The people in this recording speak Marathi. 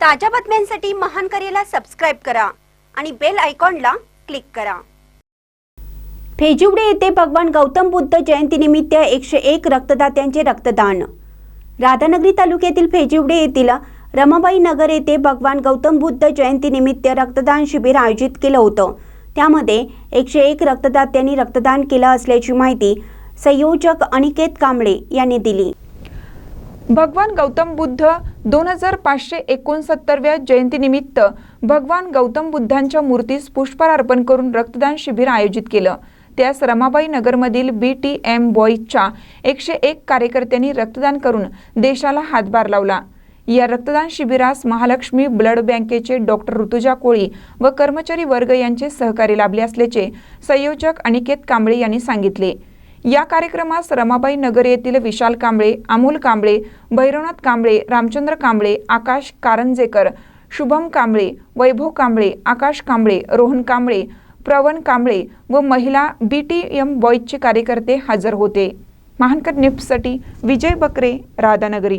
ताज्या बातम्यांसाठी महान करेला सबस्क्राईब करा आणि बेल आयकॉनला क्लिक करा. फेजिवडे येथे भगवान गौतम बुद्ध जयंतीनिमित्त एकशे एक रक्तदात्यांचे रक्तदान. राधानगरी तालुक्यातील फेजिवडे येथील रमाबाई नगर येथे भगवान गौतम बुद्ध जयंतीनिमित्त रक्तदान शिबिर आयोजित केलं होतं. त्यामध्ये एकशे एक रक्तदात्यांनी रक्तदान केलं असल्याची माहिती संयोजक अनिकेत कांबळे यांनी दिली. भगवान गौतम बुद्ध दोन हजार पाचशे एकोणसत्तरव्या जयंतीनिमित्त भगवान गौतम बुद्धांच्या मूर्तीस पुष्पहार अर्पण करून रक्तदान शिबिर आयोजित केलं. त्यास रमाबाई नगरमधील बी टी एम बॉईजच्या एकशे एक कार्यकर्त्यांनी रक्तदान करून देशाला हातभार लावला. या रक्तदान शिबिरास महालक्ष्मी ब्लड बँकेचे डॉक्टर ऋतुजा कोळी व कर्मचारी वर्ग यांचे सहकार्य लाभले असल्याचे संयोजक अनिकेत कांबळे यांनी सांगितले. या कार्यक्रमास रमाबाई नगर येथील विशाल कांबळे अमोल कांबळे भैरवनाथ कांबळे रामचंद्र कांबळे आकाश कारंजेकर शुभम कांबळे वैभव कांबळे आकाश कांबळे रोहन कांबळे प्रवण कांबळे व महिला बी टी एम बॉईजचे कार्यकर्ते हजर होते. महानकर निफ्टसाठी विजय बकरे राधानगरी.